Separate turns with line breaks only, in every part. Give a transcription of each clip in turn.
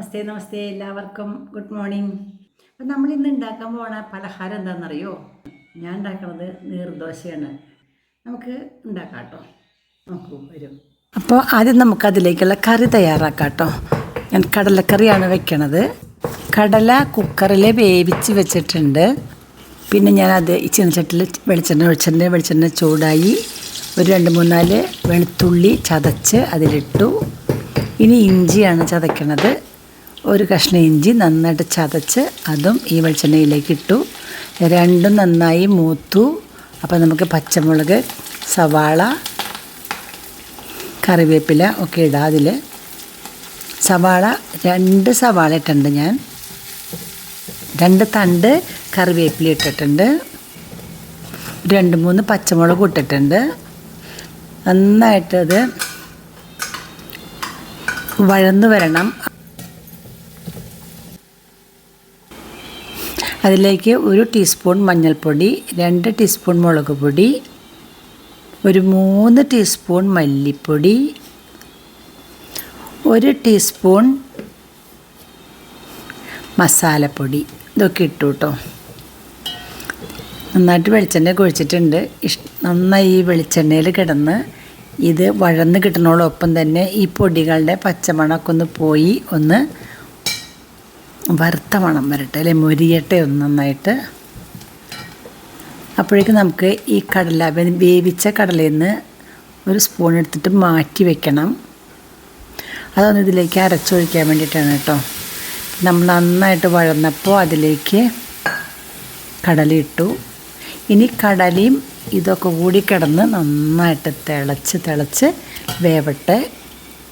നമസ്തേ നമസ്തേ എല്ലാവർക്കും. Good morning അപ്പം നമ്മൾ ഇന്ന് ഉണ്ടാക്കാൻ പോണ പലഹാരം എന്താണെന്നറിയോ? ഞാൻ ഉണ്ടാക്കുന്നത് നീർദോശയാണ്. നമുക്ക് ഉണ്ടാക്കാം കേട്ടോ നോക്കൂ വരും. അപ്പോൾ ആദ്യം നമുക്ക് അതിലേക്കുള്ള കറി തയ്യാറാക്കാം കേട്ടോ ഞാൻ കടലക്കറിയാണ് വെക്കണത്. കടല കുക്കറിൽ വേവിച്ച് വെച്ചിട്ടുണ്ട്. പിന്നെ ഞാനത് ഈ ചീനച്ചട്ടിൽ വെളിച്ചെണ്ണ വെളിച്ചെണ്ണ വെളിച്ചെണ്ണ ചൂടായി ഒരു രണ്ട് മൂന്നാൽ വെളുത്തുള്ളി ചതച്ച് അതിലിട്ടു. ഇനി ഇഞ്ചിയാണ് ചതയ്ക്കണത് ഒരു കഷ്ണം ഇഞ്ചി നന്നായിട്ട് ചതച്ച് അതും ഈ വെളിച്ചെണ്ണയിലേക്ക് ഇട്ടു. രണ്ടും നന്നായി മൂത്തു. അപ്പോൾ നമുക്ക് പച്ചമുളക് സവാള കറിവേപ്പില ഒക്കെ ഇടാം അതിൽ സവാള രണ്ട് സവാള ഇട്ടിട്ടുണ്ട് ഞാൻ. രണ്ട് തണ്ട് കറിവേപ്പില ഇട്ടിട്ടുണ്ട്. രണ്ട് മൂന്ന് പച്ചമുളക് ഇട്ടിട്ടുണ്ട്. നന്നായിട്ടത് വഴന്നു വരണം. അതിലേക്ക് ഒരു ടീസ്പൂൺ മഞ്ഞൾപ്പൊടി രണ്ട് ടീസ്പൂൺ മുളക് പൊടി ഒരു മൂന്ന് ടീസ്പൂൺ മല്ലിപ്പൊടി ഒരു ടീസ്പൂൺ മസാലപ്പൊടി. ഇതൊക്കെ ഇട്ടു കേട്ടോ. നന്നായിട്ട് വെളിച്ചെണ്ണ കുഴിച്ചിട്ടുണ്ട്. ഇഷ് നന്നായി ഈ വെളിച്ചെണ്ണയിൽ കിടന്ന് ഇത് വഴന്ന് കിട്ടണോടൊപ്പം തന്നെ ഈ പൊടികളുടെ പച്ചമണമൊക്കെ ഒന്ന് പോയി ഒന്ന് വറുത്ത മണം വരട്ടെ അല്ലെ? മൊരിയട്ടെ ഒന്ന് നന്നായിട്ട്. അപ്പോഴേക്കും നമുക്ക് ഈ കടല വേവിച്ച കടലയിൽ നിന്ന് ഒരു സ്പൂൺ എടുത്തിട്ട് മാറ്റി വെക്കണം. അതൊന്ന് ഇതിലേക്ക് അരച്ചൊഴിക്കാൻ വേണ്ടിയിട്ടാണ് കേട്ടോ. നമ്മൾ നന്നായിട്ട് വഴന്നപ്പോൾ അതിലേക്ക് കടല ഇട്ടു. ഇനി കടലയും ഇതൊക്കെ കൂടി കിടന്ന് നന്നായിട്ട് തിളച്ച് തിളച്ച് വേവട്ടെ.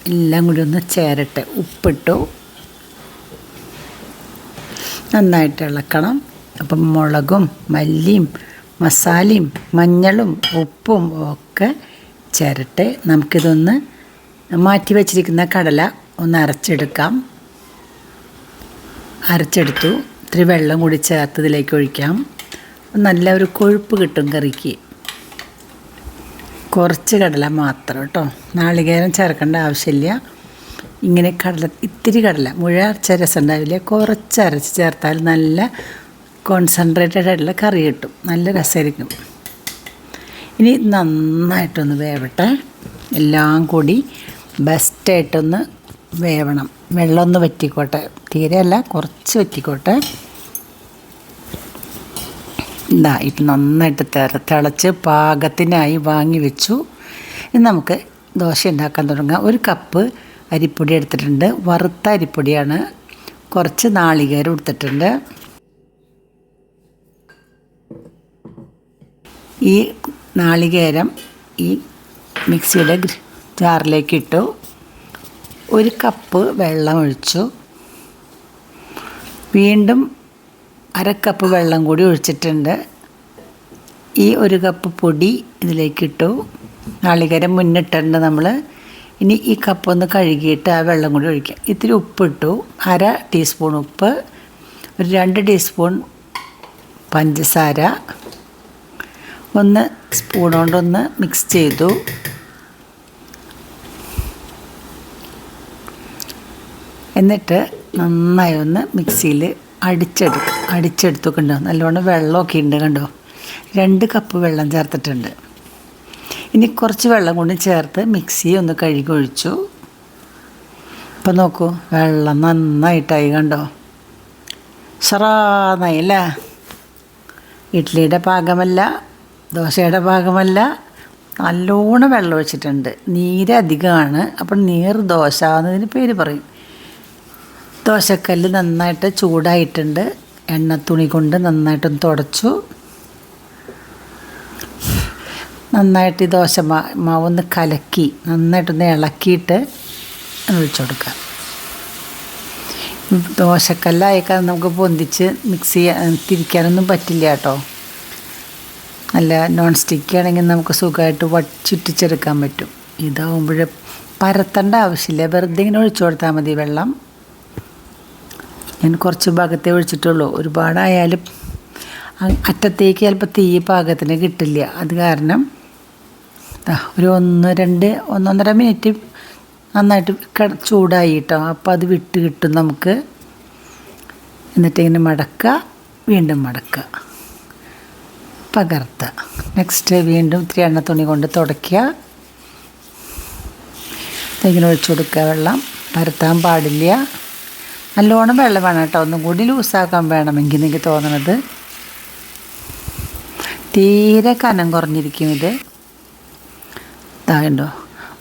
എല്ലാം കൂടി ഒന്ന് ചേരട്ടെ. ഉപ്പിട്ടു. നന്നായിട്ട് ഇളക്കണം. അപ്പം മുളകും മല്ലിയും മസാലയും മഞ്ഞളും ഉപ്പും ഒക്കെ ചേരട്ടെ. നമുക്കിതൊന്ന് മാറ്റി വച്ചിരിക്കുന്ന കടല ഒന്ന് അരച്ചെടുക്കാം. അരച്ചെടുത്തു. ഇത്തിരി വെള്ളം കൂടി ചേർത്ത് ഇതിലേക്ക് ഒഴിക്കാം. നല്ല ഒരു കൊഴുപ്പ് കിട്ടും കറിക്ക്. കുറച്ച് കടല മാത്രം കേട്ടോ. നാളികേരം ചേർക്കേണ്ട ആവശ്യമില്ല. ഇങ്ങനെ കടല ഇത്തിരി കടല മുഴ അരച്ച രസം ഉണ്ടാവില്ല. കുറച്ച് അരച്ച് ചേർത്താൽ നല്ല കോൺസെൻട്രേറ്റഡ് ആയിട്ടുള്ള കറി കിട്ടും. നല്ല രസമായിരിക്കും. ഇനി നന്നായിട്ടൊന്ന് വേവട്ടെ. എല്ലാം കൂടി ബെസ്റ്റായിട്ടൊന്ന് വേവണം. വെള്ളം ഒന്ന് വറ്റിക്കോട്ടെ. തീരെ അല്ല കുറച്ച് വറ്റിക്കോട്ടെ. ഇതാ ഇപ്പം നന്നായിട്ട് തിര തിളച്ച് പാകത്തിനായി വാങ്ങി വെച്ചു. ഇനി നമുക്ക് ദോശ ഉണ്ടാക്കാൻ തുടങ്ങാം. ഒരു കപ്പ് അരിപ്പൊടി എടുത്തിട്ടുണ്ട്. വറുത്ത അരിപ്പൊടിയാണ്. കുറച്ച് നാളികേരം എടുത്തിട്ടുണ്ട്. ഈ നാളികേരം ഈ മിക്സിയുടെ ജാറിലേക്ക് ഇട്ടു. ഒരു കപ്പ് വെള്ളം ഒഴിച്ചു. വീണ്ടും അര കപ്പ് വെള്ളം കൂടി ഒഴിച്ചിട്ടുണ്ട്. ഈ ഒരു കപ്പ് പൊടി ഇതിലേക്ക് ഇട്ടു. നാളികേരം മുന്നിട്ടുണ്ട് നമ്മൾ ഇനി ഈ കപ്പ് ഒന്ന് കഴുകിയിട്ട് ആ വെള്ളം കൂടി ഒഴിക്കാം. ഇത്തിരി ഉപ്പിട്ടു. അര ടീസ്പൂൺ ഉപ്പ്. ഒരു രണ്ട് ടീസ്പൂൺ പഞ്ചസാര. ഒന്ന് സ്പൂൺ കൊണ്ടൊന്ന് മിക്സ് ചെയ്തു. എന്നിട്ട് നന്നായി ഒന്ന് മിക്സിയിൽ അടിച്ചെടുക്കും അടിച്ചെടുത്തൊക്കെ ഉണ്ടാവും നല്ലോണം വെള്ളമൊക്കെ ഉണ്ട് കണ്ടോ? രണ്ട് കപ്പ് വെള്ളം ചേർത്തിട്ടുണ്ട്. ഇനി കുറച്ച് വെള്ളം കൊണ്ട് ചേർത്ത് മിക്സി ഒന്ന് കഴുകി ഒഴിച്ചു. ഇപ്പം നോക്കൂ വെള്ളം നന്നായിട്ടായി കണ്ടോ? സറാന്നായി അല്ലേ? ഇഡ്ഡലിയുടെ പാകമല്ല ദോശയുടെ പാകമല്ല. നല്ലോണം വെള്ളം ഒഴിച്ചിട്ടുണ്ട്. നീര് അധികമാണ്. അപ്പം നീർ ദോശ എന്നതിന് പേര് പറയും. ദോശക്കല്ല് നന്നായിട്ട് ചൂടായിട്ടുണ്ട്. എണ്ണ തുണി കൊണ്ട് നന്നായിട്ടൊന്ന് തുടച്ചു. നന്നായിട്ട് ഈ ദോശ മാ മാവൊന്ന് കലക്കി നന്നായിട്ടൊന്ന് ഇളക്കിയിട്ട് ഒഴിച്ചു കൊടുക്കുക. ദോശക്കല്ലായേക്കാൾ നമുക്ക് പൊന്തിച്ച് മിക്സ് ചെയ്യാൻ തിരിക്കാനൊന്നും പറ്റില്ല കേട്ടോ. നല്ല നോൺ സ്റ്റിക്ക് ആണെങ്കിൽ നമുക്ക് സുഖമായിട്ട് വ ചുറ്റിച്ചെടുക്കാൻ പറ്റും. ഇതാവുമ്പോൾ പരത്തേണ്ട ആവശ്യമില്ല. വെറുതെ ഇങ്ങനെ ഒഴിച്ചു കൊടുത്താൽ മതി വെള്ളം. ഞാൻ കുറച്ച് ഭാഗത്തേ ഒഴിച്ചിട്ടുള്ളൂ. ഒരുപാടായാലും അറ്റത്തേക്ക് ചിലപ്പോൾ തീ പാകത്തിന് കിട്ടില്ല. അത് കാരണം ഒരു ഒന്ന് രണ്ട് ഒന്നൊന്നര മിനിറ്റ് നന്നായിട്ട് ചൂടായി കേട്ടോ അപ്പോൾ അത് വിട്ട് കിട്ടും നമുക്ക്. എന്നിട്ട് ഇങ്ങനെ മടക്കുക വീണ്ടും മടക്കുക പകർത്തുക നെക്സ്റ്റ് വീണ്ടും ഇത്തിരി എണ്ണ തുണി കൊണ്ട് തുടയ്ക്കുക ഇങ്ങനെ ഒഴിച്ചു കൊടുക്കുക വെള്ളം. പരത്താൻ പാടില്ല. നല്ലോണം വെള്ളം വേണം കേട്ടോ ഒന്നും കൂടി ലൂസാക്കാൻ വേണമെങ്കിൽ എനിക്ക് തോന്നണത്. തീരെ കനം കുറഞ്ഞിരിക്കും ഇത്. ഇതാകണ്ടോ?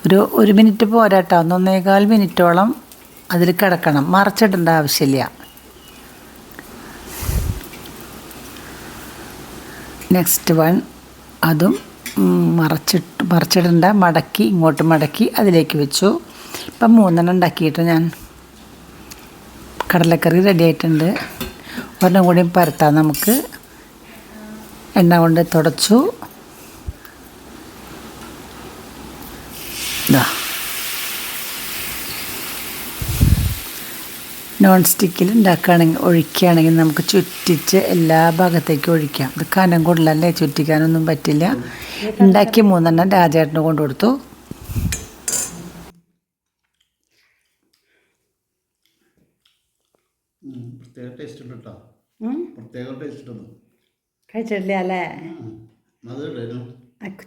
ഒരു ഒരു മിനിറ്റ് പോരാട്ടോ. ഒന്നൊന്നേകാൽ മിനിറ്റോളം അതിൽ കിടക്കണം. മറച്ചിടേണ്ട ആവശ്യമില്ല. നെക്സ്റ്റ് വൺ അതും മറച്ചിട്ട് മറച്ചിടേണ്ട. മടക്കി ഇങ്ങോട്ട് മടക്കി അതിലേക്ക് വെച്ചു. ഇപ്പം മൂന്നെണ്ണം ഉണ്ടാക്കിയിട്ട് ഞാൻ. കടലക്കറി റെഡി ആയിട്ടുണ്ട്. ഒരെണ്ണം കൂടി പരത്താം നമുക്ക്. എണ്ണ കൊണ്ട് തുടച്ചു ഇതാ നോൺ സ്റ്റിക്കിൽ ഉണ്ടാക്കുകയാണെങ്കിൽ ഒഴിക്കുകയാണെങ്കിൽ നമുക്ക് ചുറ്റിച്ച് എല്ലാ ഭാഗത്തേക്കും ഒഴിക്കാം. ഇത് കനം കൂടുതലല്ലേ? ചുറ്റിക്കാനൊന്നും പറ്റില്ല. ഉണ്ടാക്കി മൂന്നെണ്ണം രാജേട്ടന് കൊണ്ടു കൊടുത്തു.
പ്രത്യേക ടേസ്റ്റ് ഉണ്ട് കേട്ടോ പ്രത്യേക ടേസ്റ്റ് ഉണ്ട്.
കഴിച്ചിട്ടില്ല അല്ലേ?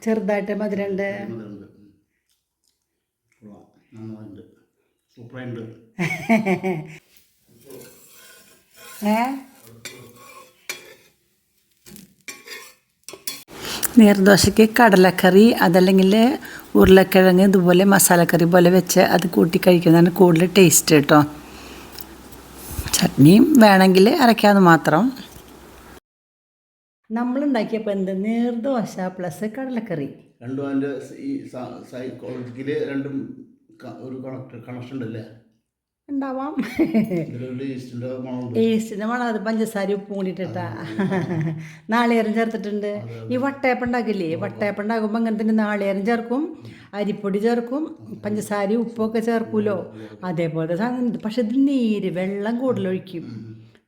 ചെറുതായിട്ട് മധുരമുണ്ട്.
സൂപ്പറായിട്ടുണ്ട്
ഏ? നീർദോശയ്ക്ക് കടലക്കറി അതല്ലെങ്കിൽ ഉരുളക്കിഴങ്ങ് ഇതുപോലെ മസാലക്കറി പോലെ വെച്ച് അത് കൂട്ടി കഴിക്കുന്നതാണ് കൂടുതൽ ടേസ്റ്റ് കേട്ടോ. ചട്നിയും വേണമെങ്കിൽ അരയ്ക്കാമെന്ന് മാത്രം. നമ്മളുണ്ടാക്കിയപ്പോൾ എന്ത്? നീർദോശ പ്ലസ് കടലക്കറി.
രണ്ടും അതിന്റെ ഈ സൈക്കോളജിക്കൽ രണ്ടും ഒരു കണക്ഷൻ ഉണ്ടല്ലേ?
ഉണ്ടാവാം. ഈസ്റ്റിന്റെ മണം. അത് പഞ്ചസാര ഉപ്പും കൂടിയിട്ടാ നാളികേരം ചേർത്തിട്ടുണ്ട്. ഈ വട്ടയപ്പം ഉണ്ടാക്കില്ലേ? വട്ടയപ്പം. ഉണ്ടാക്കുമ്പോൾ അങ്ങനെ തന്നെ നാളികേരം ചേർക്കും. അരിപ്പൊടി ചേർക്കും. പഞ്ചസാര ഉപ്പൊക്കെ ചേർക്കുമല്ലോ അതേപോലെ. പക്ഷെ ഇത് നീര് വെള്ളം കൂടുതലൊഴിക്കും.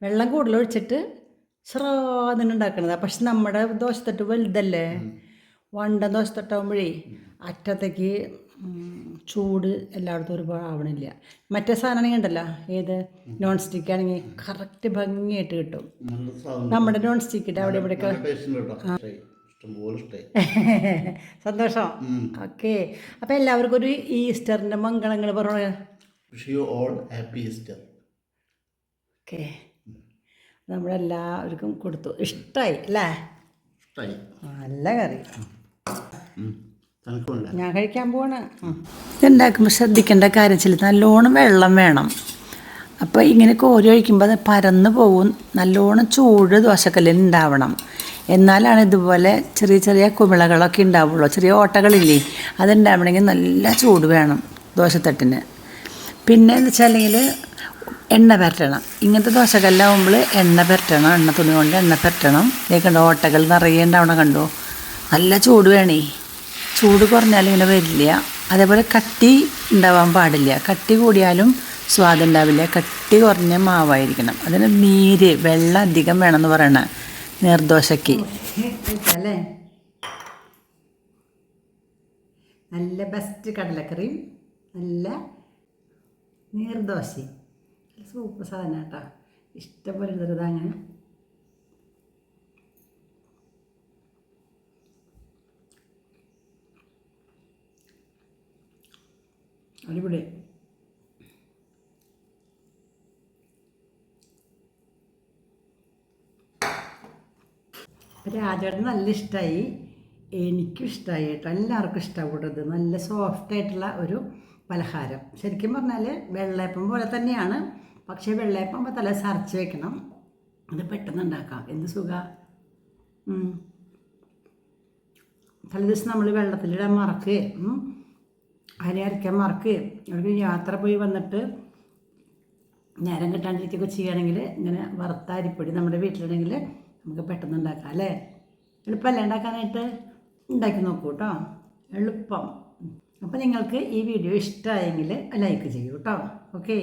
വെള്ളം കൂടുതലൊഴിച്ചിട്ട് സ്രാദിന് ഉണ്ടാക്കണതാ. പക്ഷെ നമ്മുടെ ദോശത്തട്ട് വലുതല്ലേ? വണ്ട ദോശത്തട്ടാകുമ്പോഴേ അറ്റത്തേക്ക് ചൂട് എല്ലായിടത്തും ഒരുപാട് ആവണില്ല. മറ്റേ സാധനം ഉണ്ടല്ലോ ഏത് നോൺ സ്റ്റിക്ക് ആണെങ്കിൽ കറക്റ്റ് ഭംഗിയായിട്ട് കിട്ടും. നമ്മുടെ നോൺ സ്റ്റിക്കിന്റെ അവിടെ ഇവിടെയൊക്കെ
ഇഷ്ടമായി.
സന്തോഷം. ഓക്കെ. അപ്പോൾ എല്ലാവർക്കും ഒരു ഈസ്റ്ററിന്റെ മംഗളങ്ങൾ പറഞ്ഞു ഓക്കെ. നമ്മളെല്ലാവർക്കും കൊടുത്തു. ഇഷ്ടായി അല്ലേ? നല്ല കറി. ഞാൻ കഴിക്കാൻ പോവാണ്. ഇതുണ്ടാക്കുമ്പോൾ ശ്രദ്ധിക്കേണ്ട കാര്യം ചില നല്ലോണം വെള്ളം വേണം. അപ്പോൾ ഇങ്ങനെ കോരി ഒഴിക്കുമ്പോൾ അത് പരന്ന് പോവും. നല്ലോണം ചൂട് ദോശക്കല്ലിൽ ഉണ്ടാവണം. എന്നാലാണ് ഇതുപോലെ ചെറിയ ചെറിയ കുമിളകളൊക്കെ ഉണ്ടാവുള്ളൂ. ചെറിയ ഓട്ടകളില്ലേ? അതുണ്ടാവണമെങ്കിൽ നല്ല ചൂട് വേണം ദോശത്തട്ടിന്. പിന്നെ എന്ന് വെച്ചാലെങ്കിൽ എണ്ണ പരട്ടണം ഇങ്ങനത്തെ ദോശക്കല്ലാവുമ്പോൾ എണ്ണ പരട്ടണം എണ്ണ തുണി കൊണ്ട് എണ്ണ പുരട്ടണം ഇതേക്കണ്ട ഓട്ടകൾ നിറയെ ഉണ്ടാവണം കണ്ടോ? നല്ല ചൂട് വേണേ. ചൂട് കുറഞ്ഞാലും ഇങ്ങനെ വരില്ല. അതേപോലെ കട്ടി ഉണ്ടാവാൻ പാടില്ല. കട്ടി കൂടിയാലും സ്വാദുണ്ടാവില്ല കട്ടി കുറഞ്ഞ മാവായിരിക്കണം. അതിന് നീര് വെള്ളം അധികം വേണം എന്ന് പറയണ. നീർദോശയ്ക്ക് അല്ലേ? നല്ല ബെസ്റ്റ് കടലക്കറിയും നല്ല നീർദോശയും സൂപ്പർ സാധനം കേട്ടോ. ഇഷ്ടപ്പെടുന്നൊരു എടുത്തത് അങ്ങനെ. അടിപൊളി. രാജേട്ടന് നല്ല ഇഷ്ടമായി എനിക്കും ഇഷ്ടമായി കേട്ടോ. എല്ലാവർക്കും ഇഷ്ടപ്പെട്ടത് നല്ല സോഫ്റ്റ് ആയിട്ടുള്ള ഒരു പലഹാരം. ശരിക്കും പറഞ്ഞാൽ വെള്ളയപ്പം പോലെ തന്നെയാണ്. പക്ഷേ വെള്ളയപ്പം ആകുമ്പോൾ തല സറച്ച് വെക്കണം. അത് പെട്ടെന്ന് ഉണ്ടാക്കാം. എന്ത് സുഖ? തലേദിവസം നമ്മൾ വെള്ളത്തിലിടാൻ മറക്കുകയും മറക്കുകയും ഒരു യാത്ര പോയി വന്നിട്ട് നേരം കിട്ടാണ്ടിരിക്കുകയൊക്കെ ചെയ്യുകയാണെങ്കിൽ ഇങ്ങനെ വറുത്ത അരിപ്പൊടി നമ്മുടെ വീട്ടിലുണ്ടെങ്കിൽ നമുക്ക് പെട്ടെന്ന് ഉണ്ടാക്കാം അല്ലേ? എളുപ്പമല്ലേ ഉണ്ടാക്കാനായിട്ട്? ഉണ്ടാക്കി നോക്കൂ കേട്ടോ. എളുപ്പം. അപ്പോൾ നിങ്ങൾക്ക് ഈ വീഡിയോ ഇഷ്ടമായെങ്കിൽ ലൈക്ക് ചെയ്യൂ കേട്ടോ. ഓക്കേ?